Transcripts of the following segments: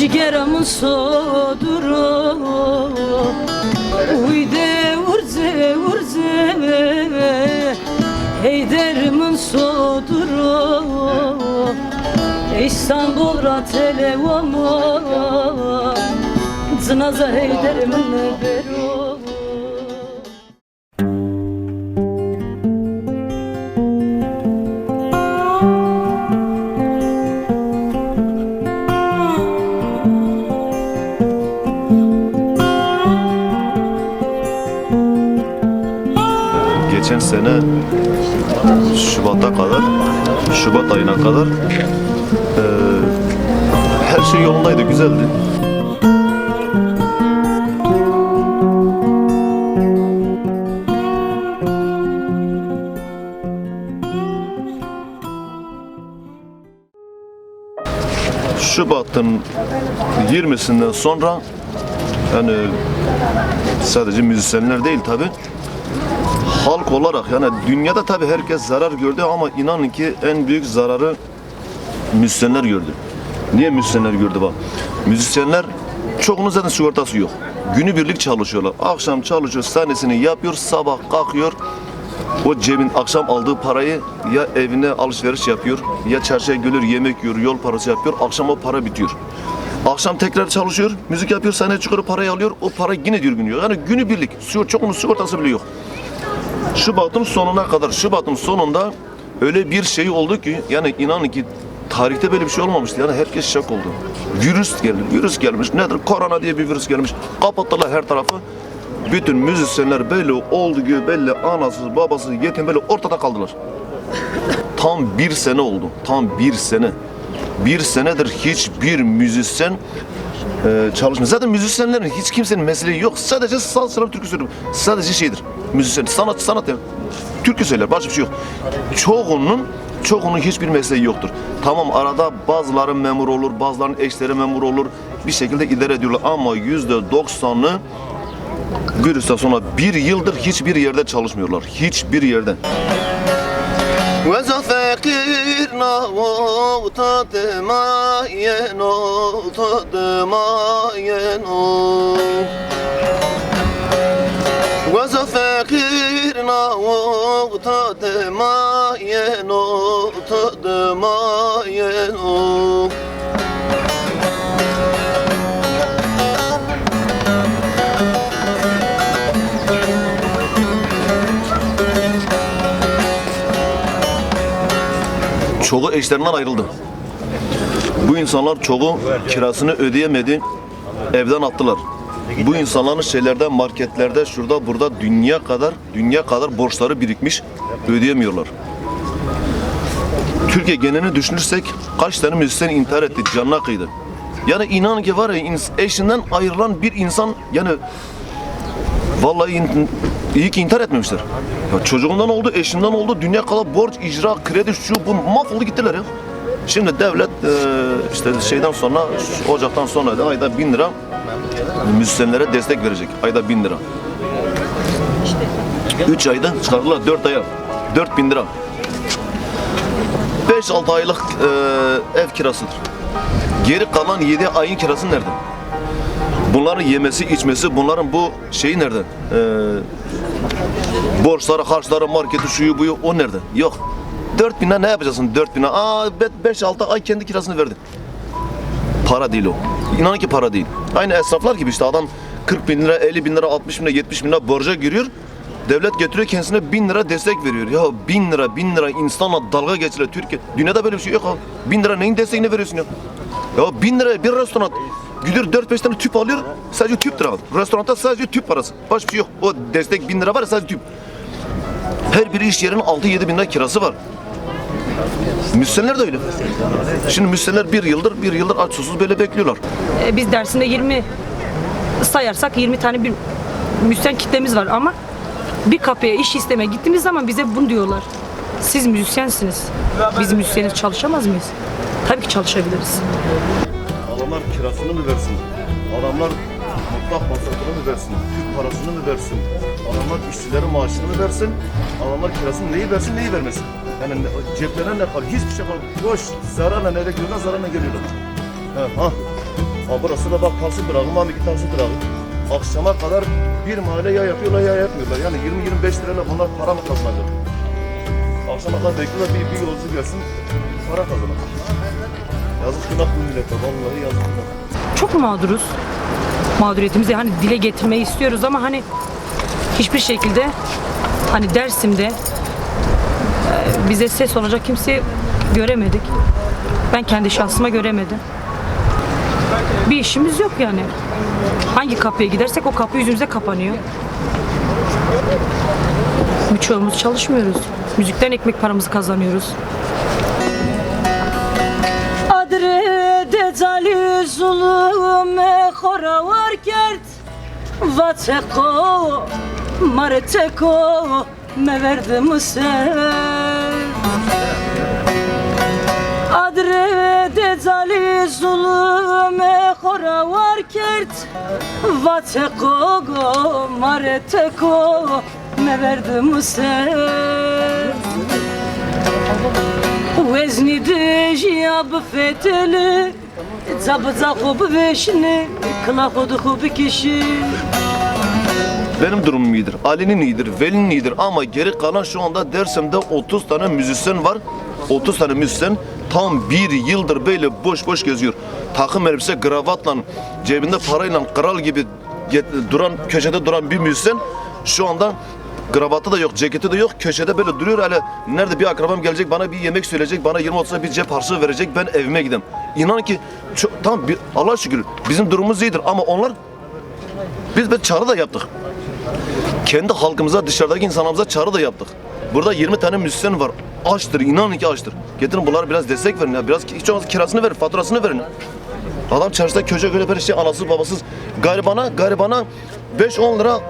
Cigeramın soduru Uyde urze urze Heyderimin soduru İstanbul ratele vamo Zınaza heyderimin beru Şubat'a kadar, Şubat ayına kadar eee, her şey yolundaydı, güzeldi. Şubat'ın 20'sinden sonra yani sadece müzisyenler değil tabi halk olarak yani dünyada tabi herkes zarar gördü ama inanın ki en büyük zararı müzisyenler gördü. Niye müzisyenler gördü bak? Müzisyenler çoğunun zaten sigortası yok. Günübirlik çalışıyorlar. Akşam çalışıyor, sahnesini yapıyor, sabah kalkıyor. O cebin akşam aldığı parayı ya evine alışveriş yapıyor, ya çarşıya geliyor, yemek yiyor, yol parası yapıyor. Akşam o para bitiyor. Akşam tekrar çalışıyor, müzik yapıyor, sahneye çıkıyor, parayı alıyor. O para yine diyor günüyor. Yani günübirlik. Sigor- Çoğunun sigortası bile yok. Şubat'ın sonuna kadar, Şubat'ın sonunda öyle bir şey oldu ki yani inanın ki tarihte böyle bir şey olmamıştı. Yani herkes şok oldu. Virüs geldi, virüs gelmiş. Nedir? Korona diye bir virüs gelmiş. Kapattılar her tarafı. Bütün müzisyenler belli oldu gibi belli anasız babası yetim böyle ortada kaldılar. Tam bir sene oldu. Tam bir sene. Bir senedir hiçbir müzisyen e, çalışmıyor. Zaten müzisyenlerin hiç kimsenin mesleği yok. Sadece saz sıra türkü söylüyor. Sadece şeydir. Müzisyen, sanat, sanat yani. Türkü söyler, başka bir şey yok. Çoğunun çoğunun hiçbir mesleği yoktur. Tamam arada bazıları memur olur, bazılarının eşleri memur olur. Bir şekilde idare ediyorlar ama yüzde doksanı virüsten sonra bir yıldır hiçbir yerde çalışmıyorlar. Hiçbir yerde. Ve zafekir na vota dema ye no ta dema ye no Ve zafekir na vota dema ye no Çoğu eşlerinden ayrıldı. Bu insanlar çoğu kirasını ödeyemedi, evden attılar. Bu insanların şeylerde, marketlerde, şurada, burada dünya kadar, dünya kadar borçları birikmiş, ödeyemiyorlar. Türkiye genelini düşünürsek kaç tane müzisyen intihar etti, canına kıydı. Yani inan ki var ya eşinden ayrılan bir insan yani Vallahi in- iyi ki intihar etmemişler. Ya çocuğundan oldu, eşinden oldu, dünya kadar borç, icra, kredi, şu bu mahvoldu gittiler ya. Şimdi devlet e, işte şeyden sonra, Ocak'tan sonra da ayda bin lira müzisyenlere destek verecek. Ayda bin lira. Üç ayda çıkardılar dört aya. Dört bin lira. Beş altı aylık e, ev kirasıdır. Geri kalan yedi ayın kirası nerede? Bunların yemesi, içmesi, bunların bu şeyi nereden? Ee, borçları, harçları, marketi, şuyu buyu o nerede? Yok. 4 bine ne yapacaksın 4 bine? Aa 5-6 ay kendi kirasını verdi. Para değil o. İnanın ki para değil. Aynı esnaflar gibi işte adam 40 bin lira, 50 bin lira, 60 bin lira, 70 bin lira borca giriyor. Devlet getiriyor kendisine bin lira destek veriyor. Ya bin lira, bin lira insanla dalga geçiyor Türkiye. Dünyada böyle bir şey yok. Bin lira neyin desteğini veriyorsun ya? Ya bin liraya bir restoran gidiyor 4-5 tane tüp alıyor sadece tüp lira. Restoranda sadece tüp parası. Başka bir şey yok. O destek bin lira var sadece tüp. Her bir iş yerinin 6-7 bin lira kirası var. Müzisyenler de öyle. Şimdi müzisyenler bir yıldır, bir yıldır aç susuz böyle bekliyorlar. E, biz dersinde 20 sayarsak 20 tane bir müzisyen kitlemiz var ama bir kapıya iş istemeye gittiğimiz zaman bize bunu diyorlar. Siz müzisyensiniz. Biz müzisyeniz çalışamaz mıyız? Tabii ki çalışabiliriz. Adamlar kirasını mı versin? Adamlar mutlak masrafını mı versin? Tüp parasını mı versin? Adamlar işçilerin maaşını mı versin? Adamlar kirasını neyi versin, neyi vermesin? Yani ne- ceplerine ne kalır? Hiçbir şey kalmıyor. Boş, zararla nereye gidiyorlar, zararla geliyorlar. Ha, ha. Ha burası da bak kalsı bırakın, var iki tanesi bırakın. Akşama kadar bir mahalle ya yapıyorlar ya yapmıyorlar. Yani 20-25 lirayla bunlar para mı kazanacak? Akşama kadar bekliyorlar bir, bir yolcu gelsin para kazanır. Yazık günah bu millete vallahi yazık günah. Çok mağduruz. Mağduriyetimizi hani dile getirmeyi istiyoruz ama hani hiçbir şekilde hani Dersim'de e, bize ses olacak kimseyi göremedik. Ben kendi şansıma göremedim. Bir işimiz yok yani. Hangi kapıya gidersek o kapı yüzümüze kapanıyor. Birçoğumuz çalışmıyoruz. Müzikten ekmek paramızı kazanıyoruz. decali zulüme khora var kert Vateko marteko me verdim sen Adre decali zulüme khora var kert Vateko marteko me verdim sen وزني دجي Zabıza kubu veşini, kına kodu kubu kişi. Benim durumum iyidir, Ali'nin iyidir, Veli'nin iyidir ama geri kalan şu anda dersimde 30 tane müzisyen var. 30 tane müzisyen tam bir yıldır böyle boş boş geziyor. Takım elbise, kravatla, cebinde parayla, kral gibi duran, köşede duran bir müzisyen şu anda kravatı da yok, ceketi de yok. Köşede böyle duruyor hele nerede bir akrabam gelecek bana bir yemek söyleyecek, bana 20-30'a bir cep harçlığı verecek ben evime gideyim. İnan ki çok, tam bir, Allah şükür bizim durumumuz iyidir ama onlar biz bir çağrı da yaptık kendi halkımıza, dışarıdaki insanlarımıza çağrı da yaptık. Burada 20 tane müzisyen var. Açtır, inanın ki açtır. Getirin bunlara biraz destek verin ya. Biraz hiç olmazsa kirasını verin, faturasını verin. Adam çarşıda köşe göre böyle şey anasız babasız garibana garibana 5-10 lira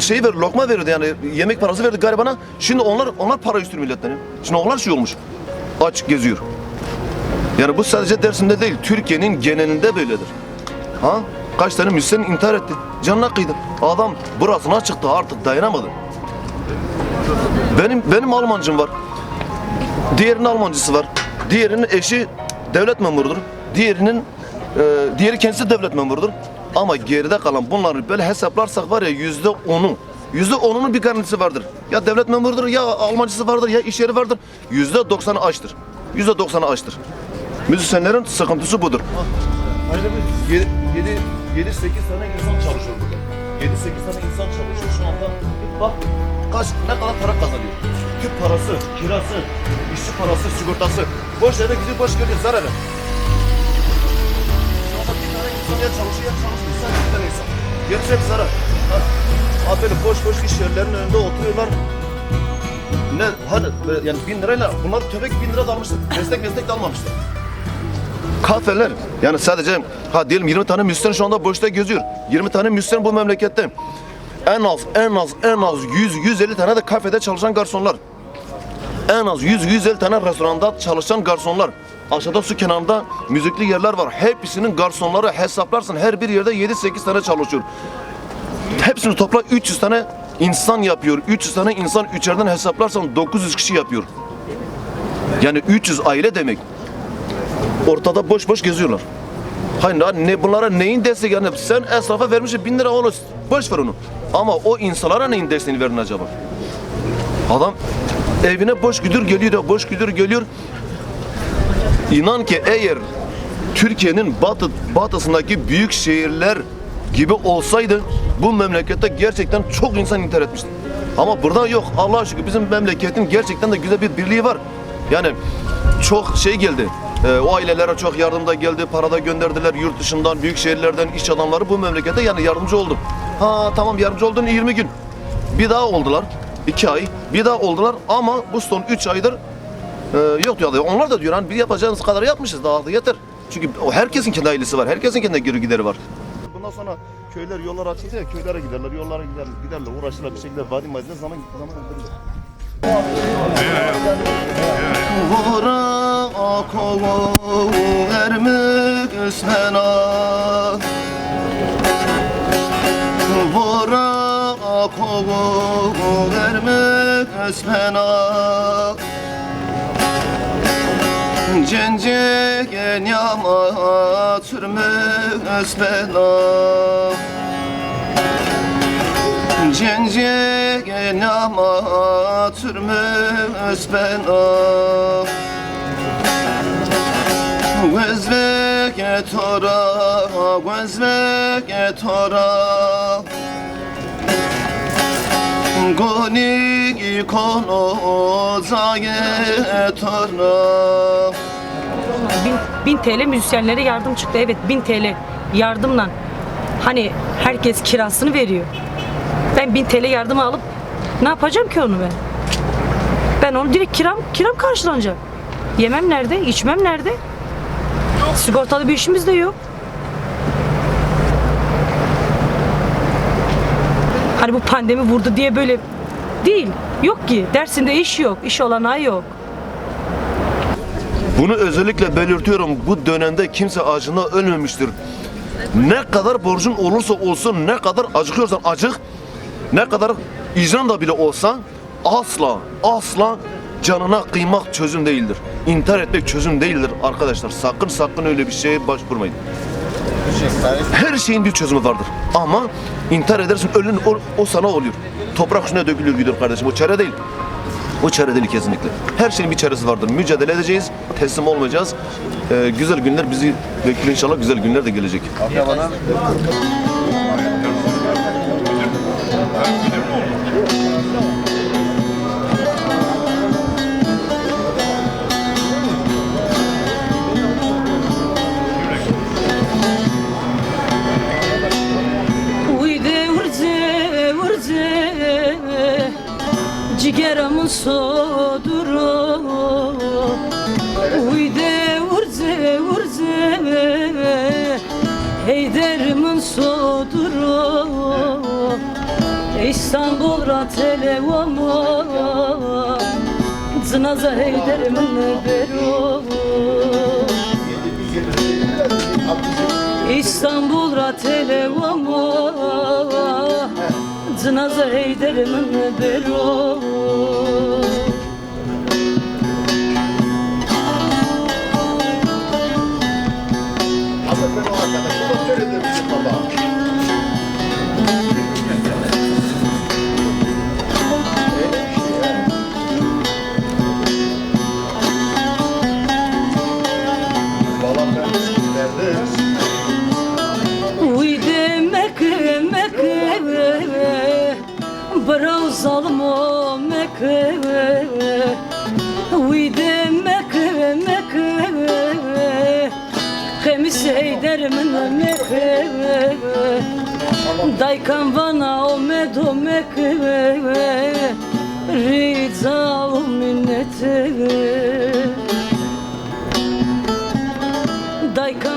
şey ver lokma verirdi yani yemek parası verdi garibana. Şimdi onlar onlar para üstü milletten. Şimdi onlar şey olmuş. Aç geziyor. Yani bu sadece Dersim'de değil, Türkiye'nin genelinde böyledir. Ha? Kaç tane müzisyen intihar etti. Canına kıydı. Adam burasına çıktı artık dayanamadı. Benim benim Almancım var. Diğerinin Almancısı var. Diğerinin eşi devlet memurudur. Diğerinin e, diğeri kendisi devlet memurudur. Ama geride kalan bunları böyle hesaplarsak var ya yüzde onu. Yüzde onunun bir garantisi vardır. Ya devlet memurudur ya Almancısı vardır ya iş yeri vardır. Yüzde doksanı açtır. Yüzde doksanı açtır. Müzisyenlerin sıkıntısı budur. Ayrıca 7 7 8 tane insan çalışıyor burada. 7 8 tane insan çalışıyor şu anda. Bak kaç ne kadar para kazanıyor. Tüp parası, kirası, işçi parası, sigortası. Boş yere gidiyor, boş geliyor zararı. Şu anda bir tane insan ya çalışıyor ya çalışmıyor. Sen bir tane insan. Gerisi hep zarar. Ha. Böyle boş boş iş yerlerinin önünde oturuyorlar. Ne hadi böyle yani bin lirayla bunlar tövbe bin lira da almıştır. Destek destek de almamıştır kafeler yani sadece ha diyelim 20 tane müzisyen şu anda boşta geziyor. 20 tane müzisyen bu memlekette. En az en az en az 100 150 tane de kafede çalışan garsonlar. En az 100 150 tane restoranda çalışan garsonlar. Aşağıda su kenarında müzikli yerler var. Hepsinin garsonları hesaplarsın her bir yerde 7-8 tane çalışıyor. Hepsini topla 300 tane insan yapıyor. 300 tane insan üçerden hesaplarsan 900 kişi yapıyor. Yani 300 aile demek ortada boş boş geziyorlar. Hayır ne bunlara neyin destek yani sen esnafa vermişsin bin lira onu boş ver onu. Ama o insanlara neyin desteğini verin acaba? Adam evine boş güdür geliyor ya boş güdür geliyor. İnan ki eğer Türkiye'nin batı, batısındaki büyük şehirler gibi olsaydı bu memlekette gerçekten çok insan intihar etmişti. Ama burada yok. Allah'a şükür bizim memleketin gerçekten de güzel bir birliği var. Yani çok şey geldi. Ee, o ailelere çok yardım da geldi. Para da gönderdiler yurt dışından, büyük şehirlerden iş adamları bu memlekete yani yardımcı oldu. Ha tamam yardımcı oldun 20 gün. Bir daha oldular. 2 ay. Bir daha oldular ama bu son 3 aydır ee, yok diyor. Onlar da diyor hani bir yapacağınız kadar yapmışız daha da yeter. Çünkü o herkesin kendi ailesi var. Herkesin kendi geri gideri var. Bundan sonra köyler yollar açıldı ya köylere giderler, yollara giderler, giderler uğraşırlar bir şekilde vadi mazide zaman zaman öldürürler. Vura akovo ermük üsmena Vura akovo ermük üsmena Cence yama türmüz bela Cence yama türmüz bela Gözveke tora, gözveke tora Goni kono zaye tora Bin, bin TL müzisyenlere yardım çıktı. Evet 1000 TL yardımla. Hani herkes kirasını veriyor. Ben 1000 TL yardım alıp ne yapacağım ki onu ben? Ben onu direkt kiram, kiram karşılanacak. Yemem nerede? içmem nerede? Sigortalı bir işimiz de yok. Hani bu pandemi vurdu diye böyle değil. Yok ki. Dersinde iş yok. iş olanağı yok. Bunu özellikle belirtiyorum. Bu dönemde kimse acından ölmemiştir. Ne kadar borcun olursa olsun, ne kadar acıkıyorsan acık, ne kadar icran da bile olsa asla, asla canına kıymak çözüm değildir. İntihar etmek çözüm değildir arkadaşlar. Sakın sakın öyle bir şeye başvurmayın. Her şeyin bir çözümü vardır. Ama intihar edersin, ölün o, o sana oluyor. Toprak üstüne dökülür gidiyor kardeşim. O çare değil. O çare değil kesinlikle. Her şeyin bir çaresi vardır. Mücadele edeceğiz, teslim olmayacağız. Ee, güzel günler bizi bekliyor inşallah. Güzel günler de gelecek. Uyde İstanbul ratelevama Zınaza heyderimin beru İstanbul ratelevama Zınaza heyderimin beru Uyde Gelmiş Heyder'imin mekve Daykan bana o medo mekve Rica o minnete Daykan